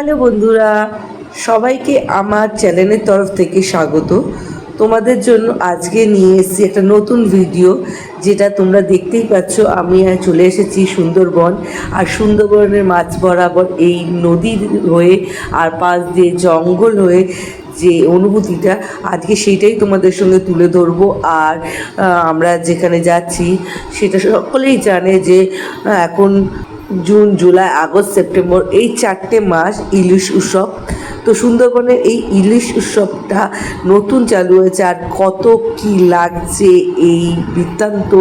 Hello বন্ধুরা, সবাইকে আমার চ্যানেলের তরফ থেকে স্বাগত। তোমাদের জন্য আজকে নিয়ে এসেছি একটা নতুন ভিডিও, যেটা তোমরা দেখতেই পাচ্ছ, আমি চলে এসেছি সুন্দরবন। আর সুন্দরবনের মাঝ বরাবর এই নদীর হয়ে আর পাশ দিয়ে জঙ্গল হয়ে যে অনুভূতিটা, আজকে সেইটাই তোমাদের সঙ্গে তুলে ধরবো। আর আমরা যেখানে যাচ্ছি, সেটা সকলেই জানে যে এখন জুন, জুলাই, আগস্ট, সেপ্টেম্বর এই চারটে মাস ইলিশ উৎসব। তো সুন্দরবনের এই ইলিশ উৎসবটা নতুন চালু হয়েছে আর কত কি লাগছে এই বৃত্তান্ত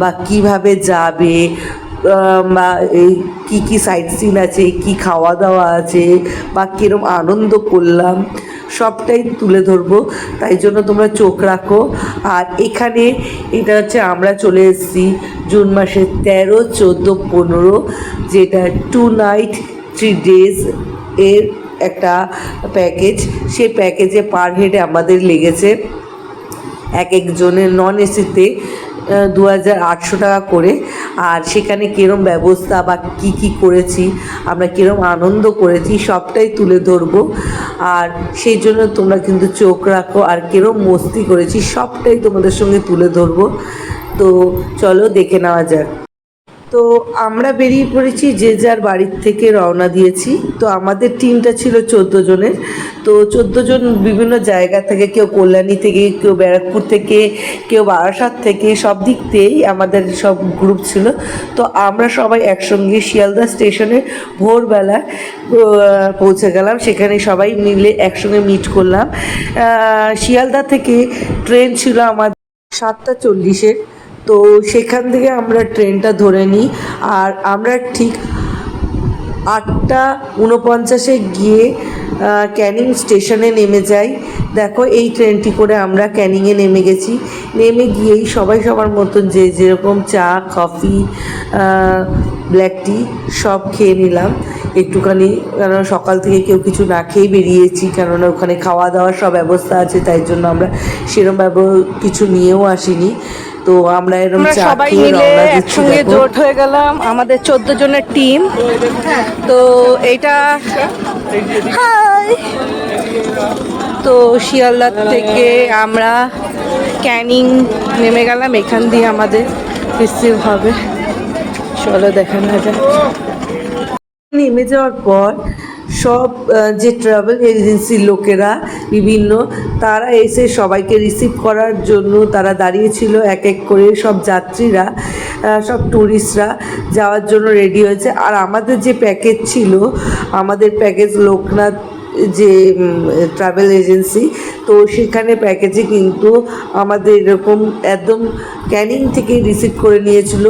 বা কীভাবে যাবে বা এই কী কী সাইট সিন আছে, কি খাওয়া দাওয়া আছে, বা কীরকম আনন্দ করলাম। সবটাই তুলে ধরবো। তাই জন্য তোমরা চোখ রাখো। আর এখানে এটা হচ্ছে আমরা চলে এসেছি জুন মাসের তেরো, চোদ্দ, পনেরো, যেটা টু নাইট, থ্রি ডেজ এর একটা প্যাকেজ। সেই প্যাকেজে পার হেডে আমাদের লেগেছে। এক একজনের নন এসিতে দু হাজার আটশো টাকা করে। আর সেখানে কীরম ব্যবস্থা বা কি কি করেছি, আমরা কীরম আনন্দ করেছি, সবটাই তুলে ধরব। আর সেই জন্য তোমরা কিন্তু চোখ রাখো, আর কীরম মস্তি করেছি, সবটাই তোমাদের সঙ্গে তুলে ধরবো। তো চলো দেখে নেওয়া যাক। তো আমরা বেরিয়ে পড়েছি যে যার বাড়ির থেকে রওনা দিয়েছি। তো আমাদের টিমটা ছিল চোদ্দ জনের। তো চোদ্দ জন বিভিন্ন জায়গা থেকে, কেউ কল্যাণী থেকে, কেউ ব্যারাকপুর থেকে, কেউ বারাসাত থেকে, সব দিক থেকেই আমাদের সব গ্রুপ ছিল। তো আমরা সবাই একসঙ্গে শিয়ালদা স্টেশনে ভোরবেলা পৌঁছে গেলাম। সেখানে সবাই মিলে একসঙ্গে মিট করলাম। শিয়ালদা থেকে ট্রেন ছিল আমাদের সাতটা চল্লিশের। তো সেখান থেকে আমরা ট্রেনটা ধরে নিই। আর আমরা ঠিক আটটা উনপঞ্চাশে গিয়ে ক্যানিং স্টেশনে নেমে যাই। দেখো, এই ট্রেনটি করে আমরা ক্যানিংয়ে নেমে গেছি। নেমে গিয়েই সবাই সবার মতন যে যেরকম চা, কফি ব্ল্যাক টি সব খেয়ে নিলাম। একটুখানি কেন সকাল থেকে কেউ কিছু না খেয়েই বেরিয়েছি কেননা ওখানে খাওয়া দাওয়ার সব ব্যবস্থা আছে তাই জন্য আমরা সেরকম ব্যব- কিছু নিয়েও আসিনি। তো আমরা এরকম সবাই খেয়ে মিলে একসঙ্গে জোট হয়ে গেলাম আমাদের চোদ্দ জনের টিম তো এটা তো শিয়ালদা থেকে আমরা ক্যানিং নেমে গেলাম এখান দিয়ে আমাদের রিসিভ হবে। চলো দেখানো যায় নেমে যাওয়ার পর সব যে ট্রাভেল এজেন্সির লোকেরা, বিভিন্ন, তারা এসে সবাইকে রিসিভ করার জন্য তারা দাঁড়িয়েছিল, এক এক করে সব যাত্রীরা সব ট্যুরিস্টরা যাওয়ার জন্য রেডি হয়েছে। আর আমাদের যে প্যাকেজ ছিল, আমাদের প্যাকেজ লোকনাথ যে ট্রাভেল এজেন্সি তো সেখানে প্যাকেজে কিন্তু আমাদের এরকম একদম ক্যানিং থেকে রিসিভ করে নিয়েছিল।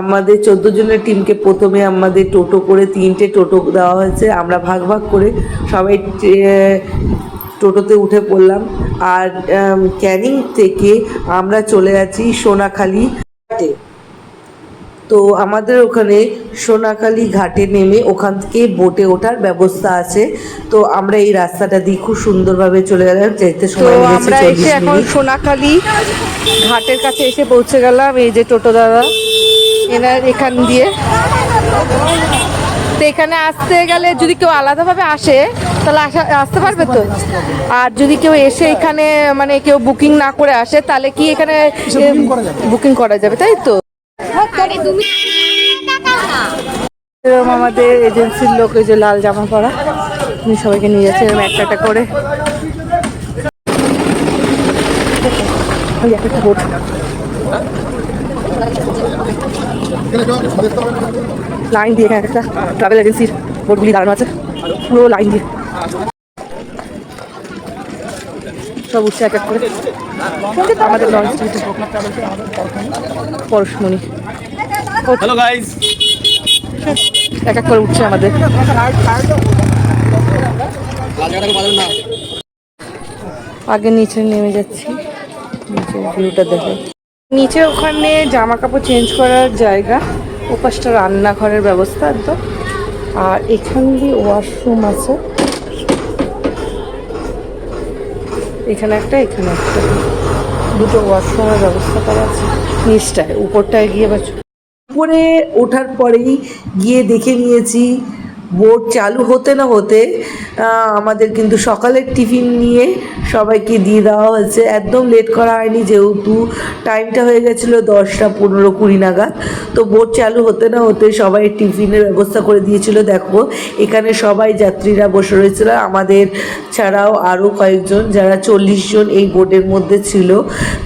আমাদের চোদ্দ জনের টিমকে প্রথমে আমাদের টোটো করে তিনটে টোটো দেওয়া হয়েছে। আমরা ভাগ ভাগ করে সবাই টোটোতে উঠে পড়লাম। আর ক্যানিং থেকে আমরা চলে আছি সোনাখালি তো আমাদের ওখানে সোনাকালী ঘাটে নেমে ওখান থেকে বোটে ওঠার ব্যবস্থা আছে। তো আমরা এই রাস্তাটা দিয়ে খুব সুন্দরভাবে চলে গেলাম। যেতে সময় আমরা এসে এখন সোনাখালি ঘাটের কাছে এসে পৌঁছে গেলাম। এই যে টোটো দাদা এনার এখান দিয়ে। তো এখানে আসতে গেলে যদি কেউ আলাদাভাবে আসে তাহলে আসা আসতে পারবে তো? আর যদি কেউ এসে এখানে মানে কেউ বুকিং না করে আসে তাহলে কি এখানে বুকিং করা যাবে তাই তো? এরকম আমাদের এজেন্সির লোক এই যে লাল জামা পরা, উনি সবাইকে নিয়ে যাচ্ছে এরকম একটা একটা করে। ওই লাইন দিয়ে একটা ট্রাভেল এজেন্সির বোটগুলি দাঁড়ানো আছে, পুরো লাইন দিয়ে। সব উঠছে এক এক করে। আমাদের লঞ্চ পরশমণি। হ্যালো গাইস এক এক করে উঠছে আমাদের। আগে নিচে নেমে যাচ্ছি। নিচে ভিউটা দেখে। নিচে ওখানে জামা কাপড় চেঞ্জ করার জায়গা ওপাশটা রান্নাঘরের ব্যবস্থা একদম। আর এখান দিয়ে ওয়াশরুম আছে এখানে একটা এখানে একটা। দুটো ওয়াশরুমের ব্যবস্থা করা আছে। নিচটায়, উপরটায় গিয়ে বা উপরে ওঠার পরেই গিয়ে দেখে নিয়েছি বোট চালু হতে না হতে আমাদের কিন্তু সকালের টিফিন নিয়ে সবাইকে দিয়ে দেওয়া হয়েছে। একদম লেট করা হয়নি, যেহেতু টাইমটা হয়ে গেছিল দশটা পনেরো কুড়ি নাগাদ। তো বোট চালু হতে না হতে সবাই টিফিনের ব্যবস্থা করে দিয়েছিল। দেখো, এখানে সবাই যাত্রীরা বসে রয়েছিল। আমাদের ছাড়াও আরও কয়েকজন, যারা চল্লিশ জন এই বোটের মধ্যে ছিল,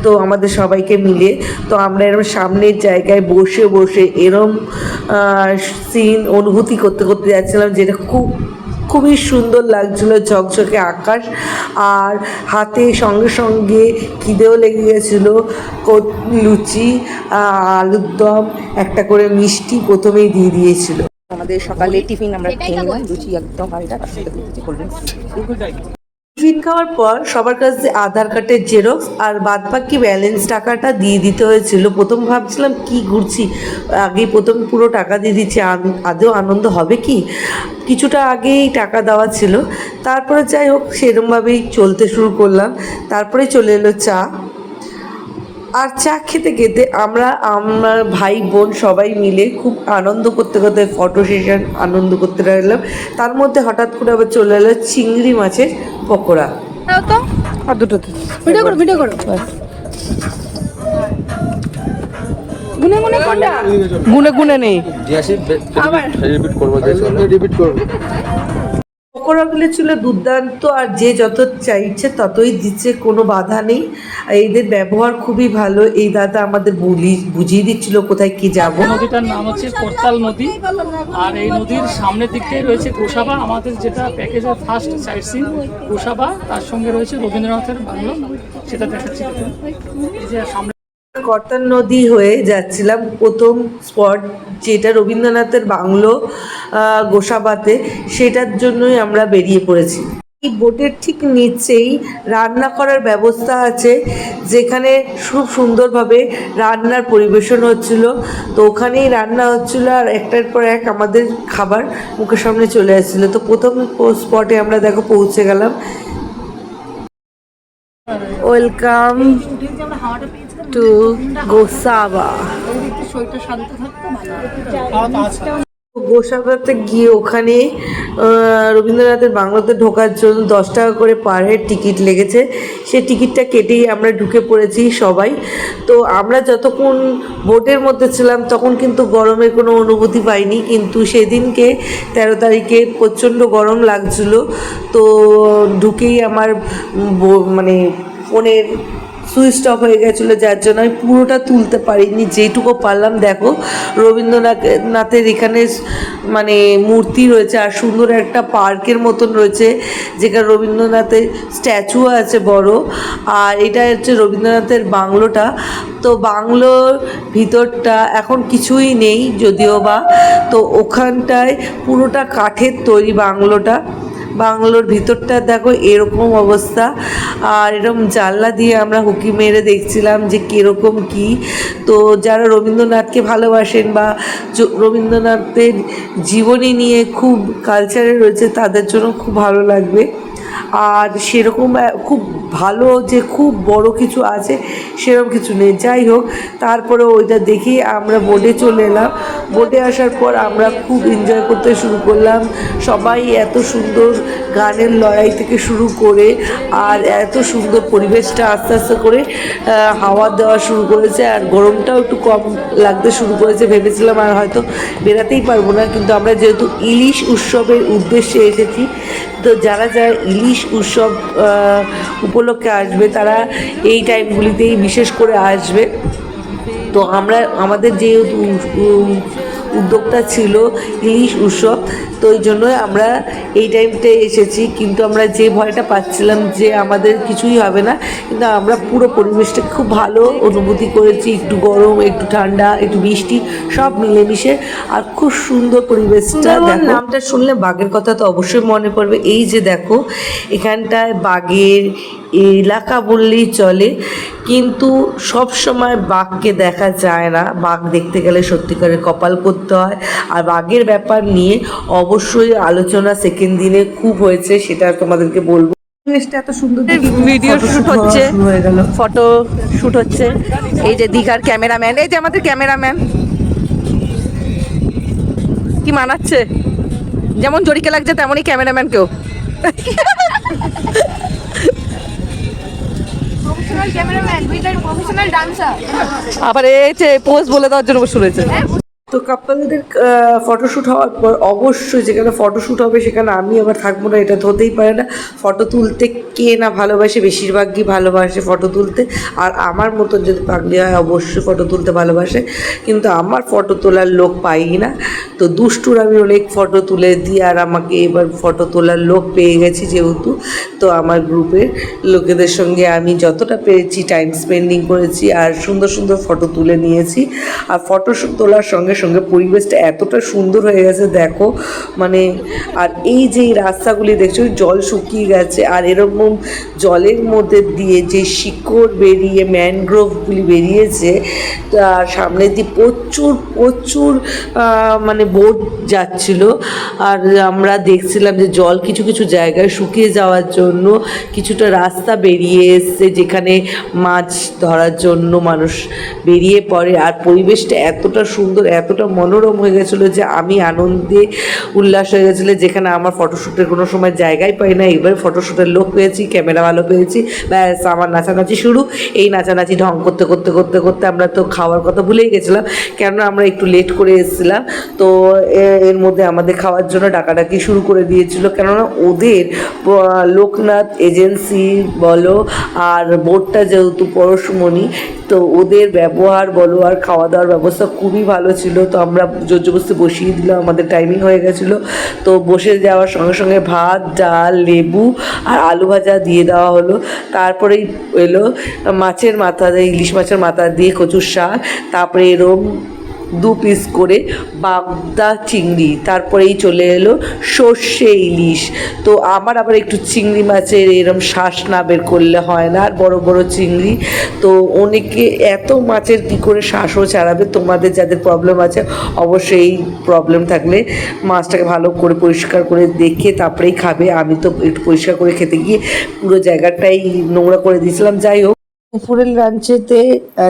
তো আমাদের সবাইকে মিলে। তো আমরা এরকম সামনের জায়গায় বসে বসে এরম সিন অনুভূতি করতে করতে যাচ্ছিলাম যেটা খুব খুবই সুন্দর লাগছিল ঝকঝকে আকাশ। আর হাতে সঙ্গে সঙ্গে খিদেও লেগে গেছিল কো- লুচি আলুর দম একটা করে মিষ্টি প্রথমেই দিয়ে দিয়েছিল। আমাদের সকালে টিফিন আমরা খেয়ে নিলাম লুচি একদম আর এটা টিফিন খাওয়ার পর সবার কাছে আধার কার্ডের জেরক্স আর বাদ বাকি ব্যালেন্স টাকাটা দিয়ে দিতে হয়েছিল, প্রথম ভাবছিলাম কি ঘুরছি, আগে প্রথম পুরো টাকা দিয়ে দিচ্ছি আদৌ আনন্দ হবে কি? কিছুটা আগেই টাকা দেওয়া ছিল, তারপরে যাই হোক, সেরমভাবেই চলতে শুরু করলাম, তারপরে চলে এলো চা আর চা খেতে খেতে আমরা আমার ভাই বোন সবাই মিলে খুব আনন্দ করতে করতে ফটো সেশন আনন্দ করতে লাগলাম। তার মধ্যে হঠাৎ করে আবার চলে এলো চিংড়ি মাছের পকোড়া। তো। আর দুটো ভিডিও করো ভিডিও করো। গুনে গুনে কোনটা? গুনে গুনে নেই। রিপিট করব রিপিট করব। পকোড়াগুলো ছিল দুর্দান্ত, আর যে যত চাইছে ততই দিচ্ছে, কোনো বাধা নেই। এদের ব্যবহার খুবই ভালো। এই দাদা আমাদের বলি, বুঝিয়ে দিচ্ছিল কোথায় কি যাব। নদীটার নাম হচ্ছে করতাল নদী। আর এই নদীর সামনের দিকটাই রয়েছে গোসাবা। আমাদের যেটা প্যাকেজের ফার্স্ট সাইট সিন গোসাবা, তার সঙ্গে রয়েছে রবীন্দ্রনাথের বাংলো। সেটা দেখাচ্ছি। এই যে সামনে কর্তার নদী হয়ে যাচ্ছিলাম প্রথম স্পট যেটা রবীন্দ্রনাথের বাংলো গোসাবাতে। সেটার জন্যই আমরা বেরিয়ে পড়েছি। এই বোটের ঠিক নিচেই রান্না করার ব্যবস্থা আছে যেখানে খুব সুন্দরভাবে রান্নার পরিবেশন হচ্ছিল। তো ওখানেই রান্না হচ্ছিল আর একটার পর এক আমাদের খাবার মুখের সামনে চলে আসছিল। তো প্রথম স্পটে আমরা দেখো পৌঁছে গেলাম। ওয়েলকাম। টু গোসাবা। গোসাবাতে গিয়ে ওখানে রবীন্দ্রনাথের বাংলাতে ঢোকার জন্য দশ টাকা করে পার হেড টিকিট লেগেছে। সে টিকিটটা কেটেই আমরা ঢুকে পড়েছি সবাই। তো আমরা যতক্ষণ বোটের মধ্যে ছিলাম, তখন কিন্তু গরমের কোনো অনুভূতি পাইনি। কিন্তু সেদিনকে তেরো তারিখে প্রচণ্ড গরম লাগছিল। তো ঢুকেই আমার মানে ফোনের সুইচ অফ হয়ে গেছিল, যার জন্য আমি পুরোটা তুলতে পারিনি যেটুকু পারলাম, দেখো রবীন্দ্রনাথের এখানে মানে মূর্তি রয়েছে, আর সুন্দর একটা পার্কের মতন রয়েছে, যেখানে রবীন্দ্রনাথের স্ট্যাচু আছে বড়, আর এটা হচ্ছে রবীন্দ্রনাথের বাংলোটা, তো বাংলোর ভিতরটা এখন কিছুই নেই, যদিও বা, তো ওখানটায় পুরোটা কাঠের তৈরি বাংলোটা বাংলোর ভিতরটা দেখো, এরকম অবস্থা। আর এরকম জানলা দিয়ে আমরা হুকি মেরে দেখছিলাম যে কীরকম কি। তো যারা রবীন্দ্রনাথকে ভালোবাসেন বা রবীন্দ্রনাথের জীবনী নিয়ে খুব কালচারে রয়েছে, তাদের জন্য খুব ভালো লাগবে। আর সেরকম খুব ভালো যে খুব বড় কিছু আছে, সেরকম কিছু নেই। যাই হোক, তারপরে ওইটা দেখি আমরা বোটে চলে এলাম। বোটে আসার পর আমরা খুব এনজয় করতে শুরু করলাম। সবাই এত সুন্দর গানের লড়াই থেকে শুরু করে আর এত সুন্দর পরিবেশটা আস্তে আস্তে করে হাওয়া দেওয়া শুরু করেছে আর গরমটাও একটু কম লাগতে শুরু করেছে ভেবেছিলাম আর হয়তো বেরাতেই পারব না। কিন্তু আমরা যেহেতু ইলিশ উৎসবের উদ্দেশ্যে এসেছি, তো যারা যারা ইলিশ উৎসব উপলক্ষে আসবে। তারা এই টাইমগুলিতেই বিশেষ করে আসবে। তো আমরা, আমাদের যেহেতু উ- উদ্যোগটা ছিল ইলিশ উৎসব তো ওই জন্যই আমরা এই টাইমটায় এসেছি। কিন্তু আমরা যে ভয়টা পাচ্ছিলাম যে আমাদের কিছুই হবে না কিন্তু আমরা পুরো পরিবেশটা খুব ভালো অনুভূতি করেছি। একটু গরম একটু ঠান্ডা একটু বৃষ্টি সব মিলেমিশে। আর খুব সুন্দর পরিবেশটা দেখো। নামটা শুনলে বাঘের কথা তো অবশ্যই মনে পড়বে। এই যে দেখো এখানটায় বাঘের এলাকা বললেই চলে কিন্তু সব সময় বাঘকে দেখা যায় না। বাঘ দেখতে গেলে সত্যিকারের কপাল করতে হয়। আর বাঘের ব্যাপার নিয়ে অবশ্যই আলোচনা সেকেন্ড দিনে খুব হয়েছে সেটা তোমাদেরকে বলব। এত সুন্দর ভিডিও শুট হচ্ছে। হয়ে ফটো শুট হচ্ছে। এই যে দীঘার ক্যামেরাম্যান এই যে আমাদের ক্যামেরাম্যান কি মানাচ্ছে? যেমন জরিকে লাগছে তেমনই ক্যামেরাম্যানকেও ক্যামেরাম্যান ডান্সার আবার এই যে পোস্ট বলে দেওয়ার জন্য বসে রয়েছে তো কাপ্পালদের ফটোশ্যুট হওয়ার পর অবশ্যই যেখানে ফটোশ্যুট হবে সেখানে আমি আবার থাকব না, এটা হতেই পারে না। ফটো তুলতে কে না ভালোবাসে, বেশিরভাগই ভালোবাসে ফটো তুলতে। আর আমার মতন যদি পাগলি হয়, অবশ্যই ফটো তুলতে ভালোবাসে। কিন্তু আমার ফটো তোলার লোক পাই না। তো দুষ্টুর আমি অনেক ফটো তুলে দিই, আর আমাকে এবার ফটো তোলার লোক পেয়ে গেছি যেহেতু। তো আমার গ্রুপের লোকেদের সঙ্গে আমি যতটা পেরেছি টাইম স্পেন্ডিং করেছি, আর সুন্দর সুন্দর ফটো তুলে নিয়েছি। আর ফটো তোলার সঙ্গে সঙ্গে পরিবেশটা এতটা সুন্দর হয়ে গেছে, দেখো। মানে আর এই যে রাস্তাগুলি দেখছ জল শুকিয়ে গেছে, আর এরকম জলের মধ্যে দিয়ে যে শিকড় বেরিয়ে ম্যানগ্রোভগুলি বেরিয়েছে, তার সামনে দিয়ে প্রচুর প্রচুর মানে বোট যাচ্ছিল। আর আমরা দেখছিলাম যে জল কিছু কিছু জায়গায় শুকিয়ে যাওয়ার জন্য কিছুটা রাস্তা বেরিয়ে এসছে, যেখানে মাছ ধরার জন্য মানুষ বেরিয়ে পড়ে। আর পরিবেশটা এতটা সুন্দর এতটা মনোরম হয়ে গেছিল যে আমি আনন্দে উল্লাস হয়ে গেছিল, যেখানে আমার ফটোশ্যুটের কোনো সময় জায়গাই পাই না এবার ফটোশ্যুটের লোক পেয়েছি ক্যামেরা ভালো পেয়েছি। ব্যাস, আমার নাচানাচি শুরু। এই নাচানাচি ঢং করতে করতে করতে করতে আমরা তো খাওয়ার কথা ভুলেই গেছিলাম, কেননা আমরা একটু লেট করে এসেছিলাম। তো এর মধ্যে আমাদের খাওয়ার জন্য ডাকাডাকি শুরু করে দিয়েছিল। কেননা ওদের লোকনাথ এজেন্সি বলো আর বোর্ডটা যেহেতু পরশমণি, তো ওদের ব্যবহার বলো আর খাওয়া দাওয়ার ব্যবস্থা খুবই ভালো ছিল। তো আমরা জোরজবস্তি বসিয়ে দিলাম, আমাদের টাইমিং হয়ে গেছিল। তো বসে যাওয়ার সঙ্গে সঙ্গে ভাত, ডাল, লেবু আর আলু ভাজা দিয়ে দেওয়া হলো। তারপরেই এলো মাছের মাথা দিয়ে ইলিশ মাছের মাথা দিয়ে কচুর শাক, তারপরে এরম দু পিস করে বাগদা চিংড়ি, তারপরেই চলে এলো সর্ষে ইলিশ। তো আমার আবার একটু চিংড়ি মাছের এরম শ্বাস না বের করলে হয় না, আর বড় বড় চিংড়ি। তো অনেকে এত মাছের কী করে শ্বাসও ছাড়াবে? তোমাদের যাদের প্রবলেম আছে, অবশ্যই এই প্রবলেম থাকলে মাছটাকে ভালো করে পরিষ্কার করে দেখে তারপরেই খাবে। আমি তো একটু পরিষ্কার করে খেতে গিয়ে পুরো জায়গাটাই নোংরা করে দিয়েছিলাম। যাই হোক দুপুরের লাঞ্চেতে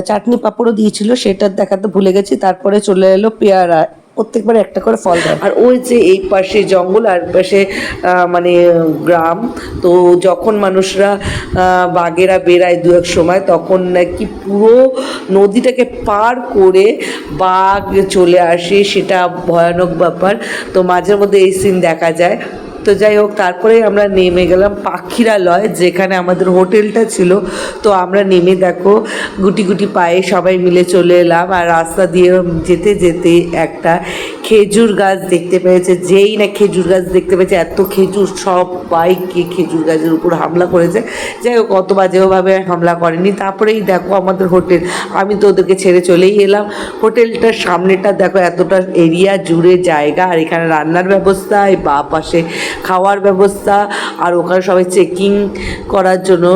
চাটনি পাঁপড়ও দিয়েছিল, সেটা দেখাতে ভুলে গেছি। তারপরে চলে এলো পেয়ারা। প্রত্যেকবার একটা করে ফল দেয়। আর ওই যে এই পাশে জঙ্গল, আর পাশে মানে গ্রাম, তো যখন মানুষরা বাঘেরা বেড়ায় দু এক সময়, তখন নাকি পুরো নদীটাকে পার করে বাঘ চলে আসে, সেটা ভয়ানক ব্যাপার। তো মাঝে মধ্যে এই সিন দেখা যায়। তো যাই হোক তারপরে আমরা নেমে গেলাম পাখিরালয় যেখানে আমাদের হোটেলটা ছিল। তো আমরা নেমে দেখো, গুটি গুটি পায়ে সবাই মিলে চলে এলাম আর রাস্তা দিয়ে যেতে যেতে একটা খেজুর গাছ দেখতে পেয়েছে। যেই না খেজুর গাছ দেখতে পেয়েছে, এত খেজুর, সব বাইকে খেজুর গাছের উপর হামলা করেছে। যাই হোক, অত বাজেভাবে হামলা করেনি। তারপরেই দেখো আমাদের হোটেল, আমি তো ওদেরকে ছেড়ে চলেই এলাম। হোটেলটার সামনেটা দেখো, এতটা এরিয়া জুড়ে জায়গা আর এখানে রান্নার ব্যবস্থা বা পাশে খাওয়ার ব্যবস্থা আর ওখানে সবাই চেকিং করার জন্য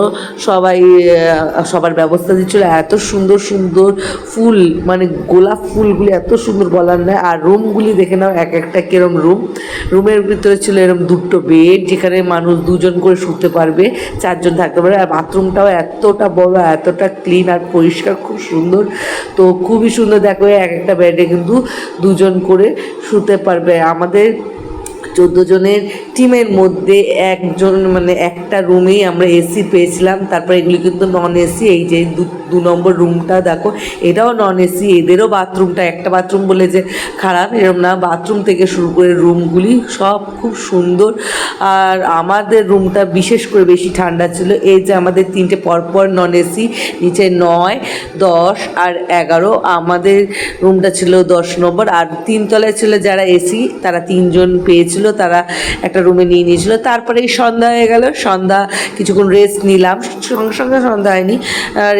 সবাই সবার ব্যবস্থা দিচ্ছিল। এত সুন্দর সুন্দর ফুল মানে গোলাপ ফুলগুলি এত সুন্দর বলার নয়। আর রুমগুলি দেখে নাও, এক একটা কিরম রুম রুমের ভিতরে ছিল এরকম দুটো বেড যেখানে মানুষ দুজন করে শুতে পারবে, চারজন থাকতে পারবে। আর বাথরুমটাও এতটা বড়, এতটা ক্লিন আর পরিষ্কার, খুব সুন্দর। তো খুবই সুন্দর, দেখো, এক একটা বেডে কিন্তু দুজন করে শুতে পারবে। আমাদের চোদ্দ জনের টিমের মধ্যে একজন মানে একটা রুমেই আমরা এসি পেয়েছিলাম। তারপর এগুলি কিন্তু নন এসি এই যে দু নম্বর রুমটা দেখো, এটাও নন এসি এদেরও বাথরুমটা একটা বাথরুম বলে যে খারাপ এরকম না। বাথরুম থেকে শুরু করে রুমগুলি সব খুব সুন্দর। আর আমাদের রুমটা বিশেষ করে বেশি ঠান্ডা ছিল। এই যে আমাদের তিনটে পরপর নন এসি নিচে নয়, দশ আর এগারো। আমাদের রুমটা ছিল দশ নম্বর। আর তিনতলায় ছিল যারা এসি তারা তিনজন পেয়েছিল। তারা একটা রুমে নিয়ে নিয়েছিল। তারপরে সন্ধ্যা হয়ে গেল, সন্ধ্যা কিছুক্ষণ রেস্ট নিলাম। সঙ্গে সঙ্গে সন্ধ্যা হয়নি।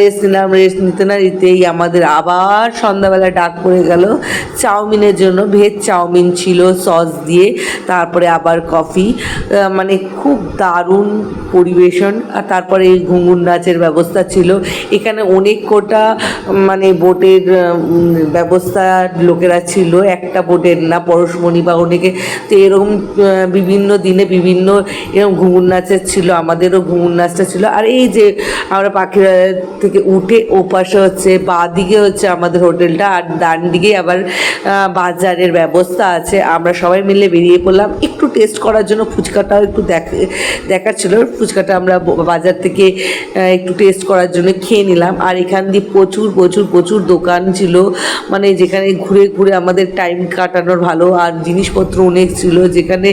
রেস্ট নিলাম রেস্ট নিতে না নিতেই আমাদের আবার সন্ধ্যাবেলা ডাক পড়ে গেল, চাউমিনের জন্য। ভেজ চাউমিন ছিল সস দিয়ে, তারপরে আবার কফি মানে খুব দারুণ পরিবেশন। আর তারপরে এই ঘুঙুর নাচের ব্যবস্থা ছিল। এখানে অনেক কোটা মানে বোটের ব্যবস্থা লোকেরা ছিল। একটা বোটের না, পরশমণি বা অনেকে। তো এরকম বিভিন্ন দিনে বিভিন্ন এরকম ঘুমুর নাচের ছিল, আমাদেরও ঘুমুর নাচটা ছিল। আর এই যে আমরা পাখিরা থেকে উঠে ওপাশে হচ্ছে বাঁ দিকে হচ্ছে আমাদের হোটেলটা, আর ডান দিকে আবার বাজারের ব্যবস্থা আছে। আমরা সবাই মিলে বেরিয়ে পড়লাম। একটু টেস্ট করার জন্য ফুচকাটাও একটু দেখ, দেখার ছিল। ফুচকাটা আমরা বাজার থেকে একটু টেস্ট করার জন্য খেয়ে নিলাম। আর এখান দিয়ে প্রচুর প্রচুর প্রচুর দোকান ছিল। মানে যেখানে ঘুরে ঘুরে আমাদের টাইম কাটানোর ভালো। আর জিনিসপত্র অনেক ছিল যেখানে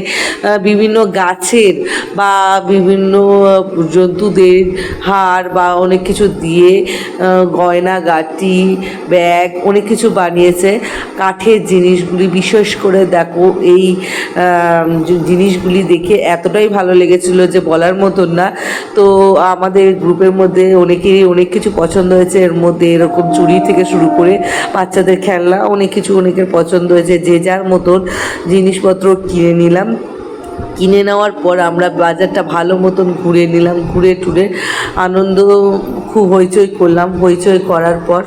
বিভিন্ন গাছের বা বিভিন্ন জন্তুদের হাড় বা অনেক কিছু দিয়ে গয়না, গাটি, ব্যাগ অনেক কিছু বানিয়েছে। কাঠের জিনিসগুলি বিশেষ করে দেখো, এই জিনিসগুলি দেখে এতটাই ভালো লেগেছিল যে বলার মতন না। তো আমাদের গ্রুপের মধ্যে অনেকেরই অনেক কিছু পছন্দ হয়েছে। এর মধ্যে এরকম চুরি থেকে শুরু করে বাচ্চাদের খেলনা অনেক কিছু অনেকের পছন্দ হয়েছে। যে যার মতন জিনিসপত্র কিনে নিলাম। কিনে নেওয়ার পর আমরা বাজারটা ভালো মতন ঘুরে নিলাম, ঘুরে টুরে। আনন্দ, খুব হইচই করলাম। হইচই করার পর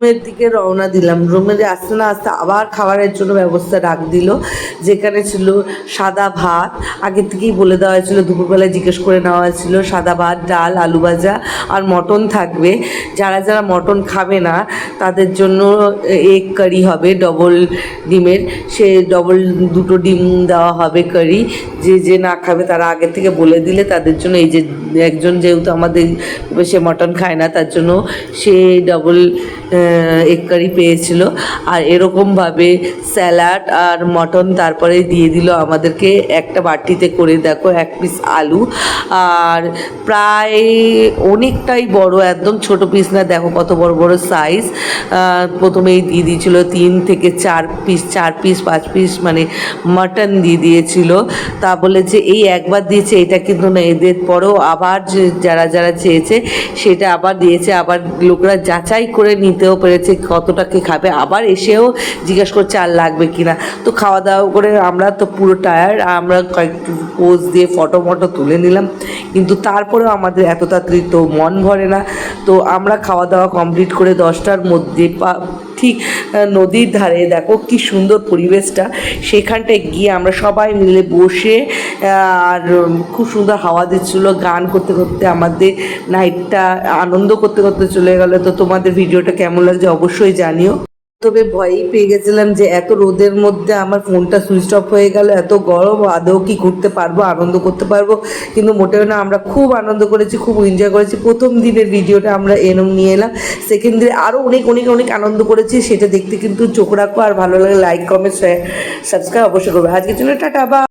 রুমের দিকে রওনা দিলাম। রুমে আসতে না আসতে আবার খাবারের জন্য ব্যবস্থা রাখ দিল, যেখানে ছিল সাদা ভাত। আগে থেকেই বলে দেওয়া হয়েছিল, দুপুরবেলায় জিজ্ঞেস করে নেওয়া হয়েছিল, সাদা ভাত, ডাল, আলু ভাজা আর মটন থাকবে। যারা যারা মটন খাবে না, তাদের জন্য এগ কারি হবে ডবল ডিমের। সে ডবল দুটো ডিম দেওয়া হবে কারি। যে যে না খাবে তারা আগে থেকে বলে দিলে তাদের জন্য এই যে একজন যেহেতু আমাদের সে মটন খায় না, তার জন্য সে ডবল এগ কারি পেয়েছিল। আর এরকমভাবে স্যালাড আর মটন তারপরে দিয়ে দিল আমাদেরকে একটা বাটিতে করে, দেখো, এক পিস আলু। আর প্রায় অনেকটাই বড়, একদম ছোট পিস না, দেখো কত বড় বড় সাইজ প্রথমেই দিয়ে দিয়েছিল তিন থেকে চার পিস চার পিস পাঁচ পিস মানে মাটন দিয়ে দিয়েছিল। তা বলে যে এই একবার দিয়েছে, এটা কিন্তু না, এদের পরেও আবার যারা যারা চেয়েছে, সেটা আবার দিয়েছে। আবার লোকরা যাচাই করে নিতেও পেরেছে, কতটা কে খাবে? আবার এসেও জিজ্ঞাসা করছে, আর লাগবে কি না তো খাওয়া দাওয়া করে আমরা তো পুরো টায়ার আমরা কয়েকটি পোজ দিয়ে ফটো মটো তুলে নিলাম। কিন্তু তারপরেও আমাদের এত তাড়াতাড়ি তো মন ভরে না। তো আমরা খাওয়া দাওয়া কমপ্লিট করে দশটার মধ্যে ঠিক নদীর ধারে। দেখো কি সুন্দর পরিবেশটা। সেখানটায় গিয়ে আমরা সবাই মিলে বসে আর খুব সুন্দর হাওয়া দিচ্ছিল, গান করতে করতে আমাদের নাইটটা আনন্দ করতে করতে চলে গেলো। তো তোমাদের ভিডিওটা কেমন লাগছে অবশ্যই জানিও। তবে ভয়ই পেয়ে গেছিলাম যে এত রোদের মধ্যে আমার ফোনটা সুইচ অফ হয়ে গেল, এত গরম, আদৌ কি ঘুরতে পারব, আনন্দ করতে পারব? কিন্তু মোটেও না, আমরা খুব আনন্দ করেছি, খুব এনজয় করেছি। প্রথম দিনের ভিডিওটা আমরা এরম নিয়ে এলাম। সেকেন্ড দিনে আরও অনেক অনেক অনেক আনন্দ করেছি, সেটা দেখতে কিন্তু চোখ রাখো। আর ভালো লাগে লাইক কমেন্ট শেয়ার সাবস্ক্রাইব অবশ্যই করব। আজকের জন্য টাটা বা